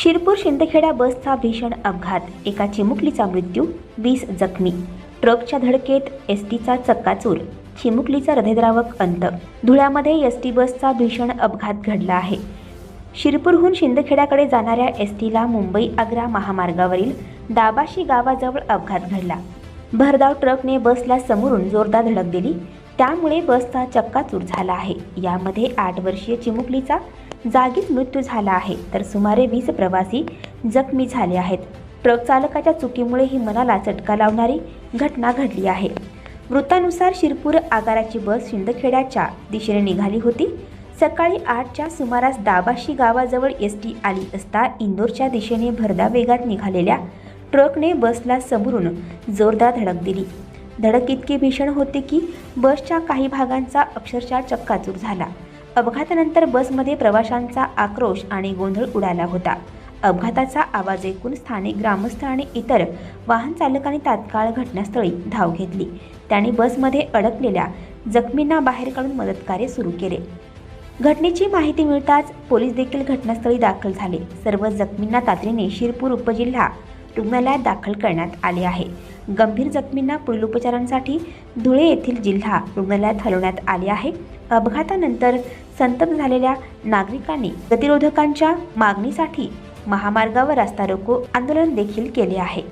शिरपूर शिंदखेडा बसचा भीषण अपघात. एका चिमुकलीचा मृत्यू वीस जखमी. ट्रकच्या धडकेत एस टीचा चक्काचूर चिमुकलीचा हृदयद्रावक अंत. धुळ्यामध्ये एस टी बसचा भीषण अपघात घडला आहे. शिरपूरहून शिंदखेड्याकडे जाणाऱ्या एस टीला मुंबई आग्रा महामार्गावरील दाबाशी गावाजवळ अपघात घडला. भरधाव ट्रकने बसला समोरून जोरदार धडक दिली. त्यामुळे बसचा चक्काचूर झाला आहे. यामध्ये आठ वर्षीय चिमुकलीचा जागीच मृत्यू झाला आहे. तर सुमारे वीस प्रवासी जखमी झाले आहेत. ट्रक चालकाच्या चुकीमुळे ही मनाला चटका लावणारी घटना घडली आहे. वृत्तानुसार शिरपूर आगाराची बस शिंदखेड्याच्या दिशेने निघाली होती. सकाळी आठच्या सुमारास दाबाशी गावाजवळ एस टी आली असता इंदोरच्या दिशेने भरदा वेगात निघालेल्या ट्रकने बसला समोरून जोरदार धडक दिली. धडक इतकी भीषण होती की बसच्या काही भागांचा अक्षरशः चक्काचूर झाला. अपघातानंतर बसमध्ये प्रवाशांचा आक्रोश आणि गोंधळ उडाला होता. अपघाताचा आवाज ऐकून स्थानिक ग्रामस्थ आणि इतर वाहन चालकांनी तात्काळ घटनास्थळी धाव घेतली. त्यांनी बसमध्ये अडकलेल्या जखमींना बाहेर काढून मदतकार्य सुरू केले. घटनेची माहिती मिळताच पोलीस देखील घटनास्थळी दाखल झाले. सर्व जखमींना तातडीने शिरपूर उपजिल्हा रुग्णालयात दाखल करण्यात आले आहे. गंभीर जखमींना पुढील उपचारांसाठी धुळे येथील जिल्हा रुग्णालयात हलवण्यात आले आहे. अपघातानंतर संतप्त झालेल्या नागरिकांनी गतिरोधकांच्या मागणीसाठी महामार्गावर रस्ता रोको आंदोलन देखील केले आहे.